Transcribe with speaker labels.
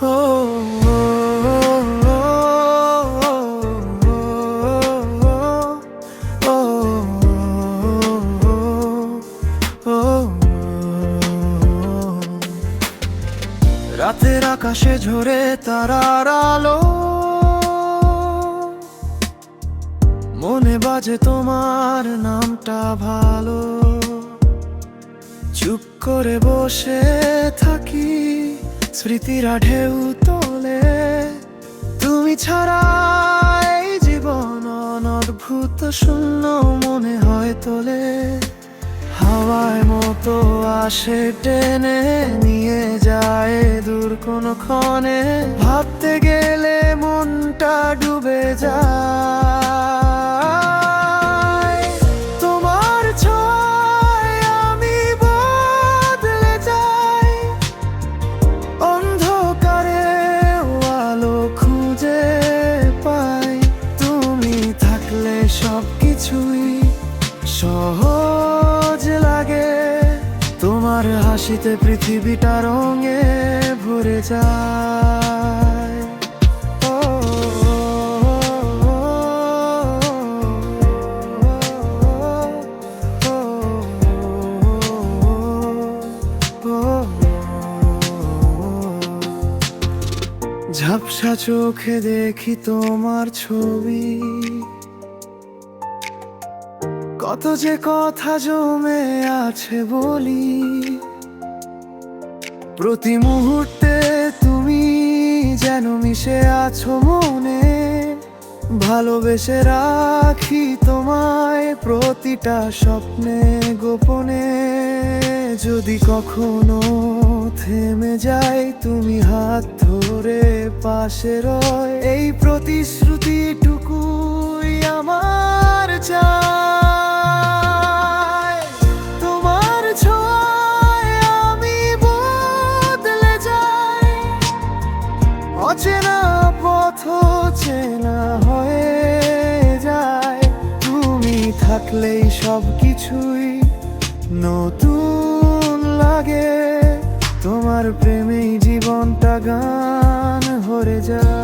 Speaker 1: রাতের আকাশে ঝরে তারার আলো। মনে বাজে তোমার নামটা ভালো। চুপ করে বসে থাকি। স্মৃতিরা ঢেউ তোলে। তুমি ছাড়া জীবন অনদ্ভুত শূন্য মনে হয় তোলে। হাওয়ায় মতো আসে টেনে নিয়ে যায় দূর কোনো ক্ষণে। ভাবতে গেলে হাসিতে পৃথিবীটা রঙে ভরে যায় ঝাপসা চোখে দেখি তোমার ছবি কত যে কথা জমে আছে বলি প্রতি মুহূর্তে তুমি যেন মিশে আছো মনে, ভালোবেসে রাখি তোমায় প্রতিটা স্বপ্নে, গোপনে। যদি কখনো থেমে যাই, তুমি হাত ধরে পাশে রয়। এই প্রতিশ্রুতিটুকুই আমার চাই। থাকলেই সব কিছুই নতুন লাগে। তোমার প্রেমেই জীবনটা গান হরে যায়।